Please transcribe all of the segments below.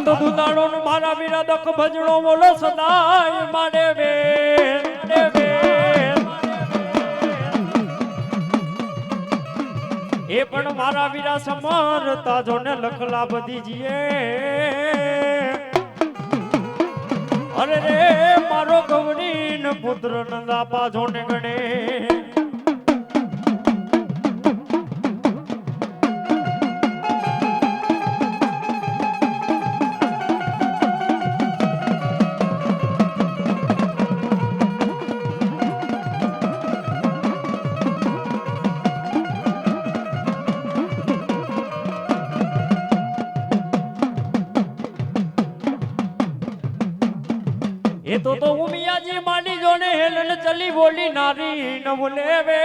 તો દુદાડો નું મારા વિરાધક ભજણો બોલો સદાય મારે વે એ પણ મારા વીરા સમરતા જો ને લખલા બધી જીએ અરે રે, મારો ગૌરી પુત્ર નંદા પાછો ને ગણે. બોલી નારી ન બોલે વે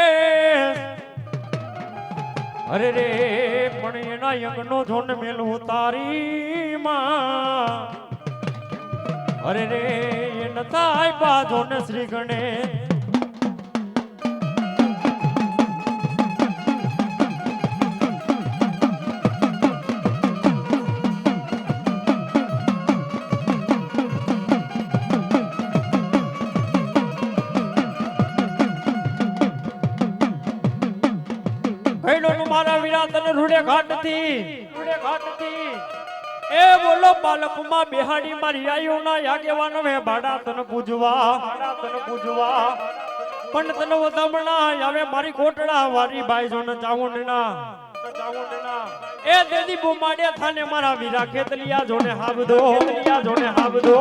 અરે રે, પણ એના યજ્ઞનો જોને મેલું તારી માં. અરે રે, એ નતા આપ્યા જોને શ્રી ગણેશ. રૂડે ઘાટથી એ બોલો બાલકમાં બિહાડી મારી આયુ ના યાગેવાન મે ભાડા તને પૂજવા. ભાડા તને પૂજવા. પણ તને વધામણા આવે મારી કોટડા વારી ભાઈ જોને ચાવુંડના ચાવુંડના એ દેદી બુમાડે થાને મારા વીરા ખેતલિયા જોને હાબદો ખેતલિયા જોને હાબદો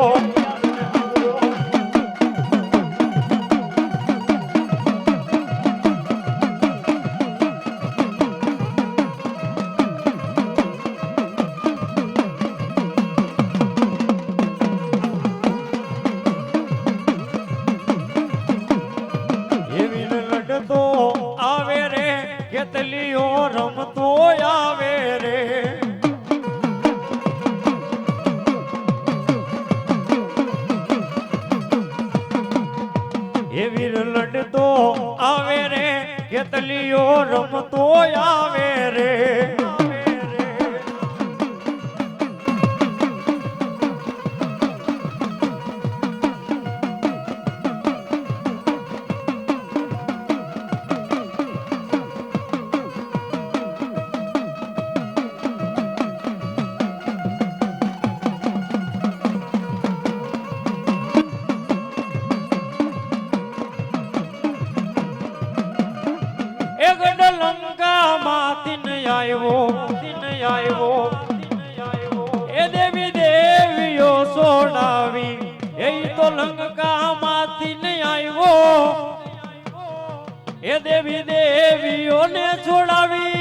કેટલીઓ રમતો આવે રે. એ દેવી દેવીઓને છોડાવી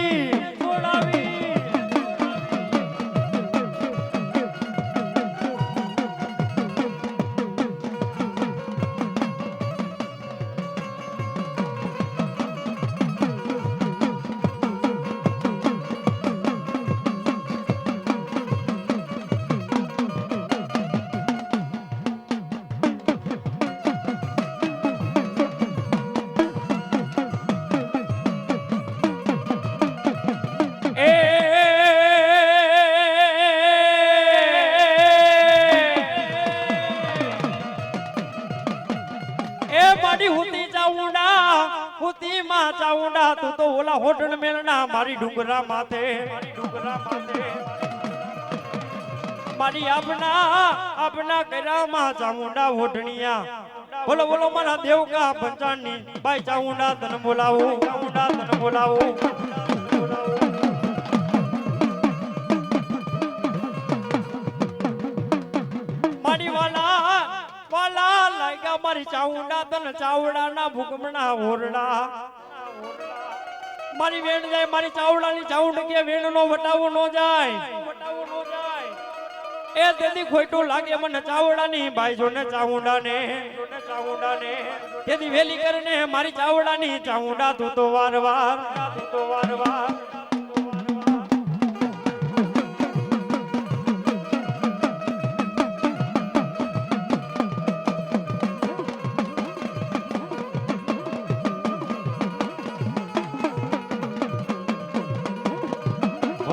મારી ડુંગરા માથે. મારી ડુંગરા આપના આપના કરામાં ચામુંડા ઓઢણિયા. બોલો બોલો, મારા દેવકા પંચાણની ભાઈ ચામુંડા તન બોલાવું. ચામુંડા તન બોલાવું. મારી વાલા વાલા લાગ્યા મારી ચાઉંડા ચાવડા ના ભૂકમણા ઓરડા. મારી વેણ જાય, મારી ચાવડાની ચાઉંડ કે વેણ નો વટાવો નો જાય. નો એ તેથી ખોટું લાગે મને ચાવડાની ભાઈ જોને ચાઉંડાને જોને ચાઉંડાને તેથી વેલી કરીને મારી ચાવડાની ચાઉંડા તું તો વાર વાર તું તો વાર વાર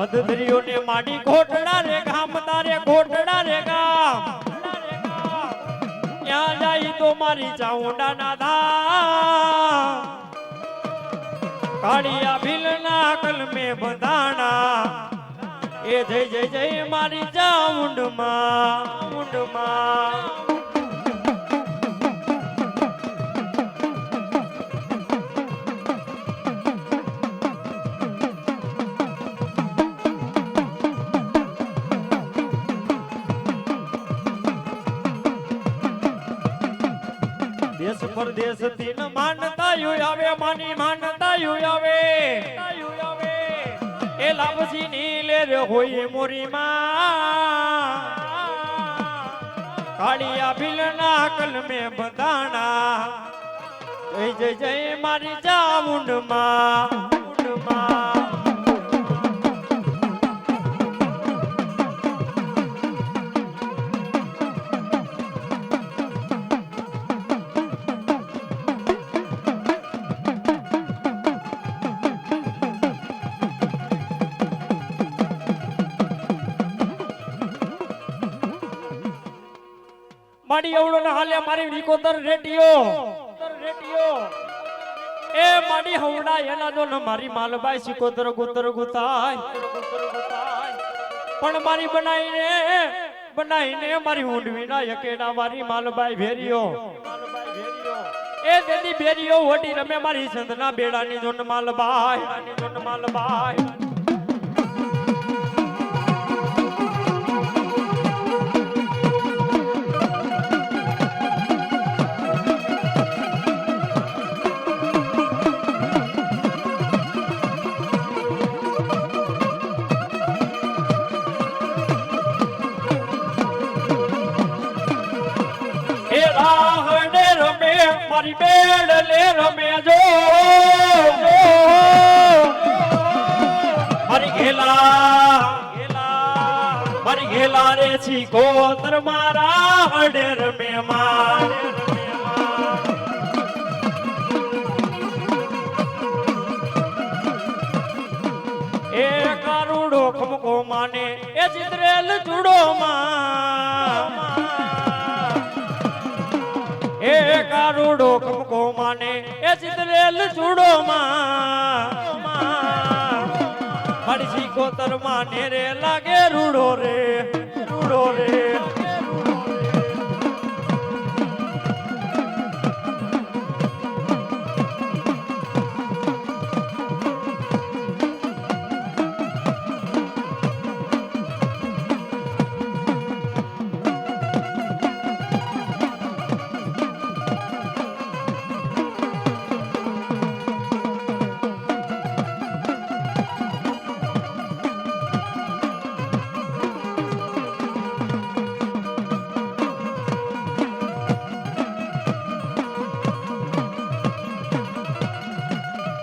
વધદરીઓને માડી ઘોટડા રે ગામ, તારે ઘોટડા રે ગામ. ત્યાં જાય તો મારી ચાઉંડાના ધામ. કાળિયા ભીલના કલમે બંધાણા. એ જય જય જય મારી ચાઉંડમાં ચાઉંડમાં. દેશ થી માનતા આવે, માની માનતા યુ આવે. એ લાભજી નીલે રે હોય મોરી માં કાળિયા ભીલના કલમે બંધાણા. જય જય જય મારી ચામુંડમાં માં મારી એવડો ને હાલે મારી નિકોતર રેડિયો રેડિયો એ મારી હવડા એના જો ને મારી માલબાઈ સિકોતર ગુતર ગુતાય. પણ મારી બનાવીને બનાવીને મારી ઊંડવી ના યકેડા મારી માલબાઈ ભેરિયો એ દેદી ભેરિયો ઓડી રમે મારી સંતના બેડાની જોન માલબાઈ જોન માલબાઈ. મારી બેડ લે રમે જો. મારી ઘેલા મારી ઘેલા રે છી કોતર મારા હડે રમે માર. એ કારુડો ખમકો માને, એ ચિત્રેલ ચૂડો માં કારુડો ખમકો માને એ ચિતરેલ ચૂડો માં મારી કોતર માને રે લાગે રૂડો રે રૂડો રે.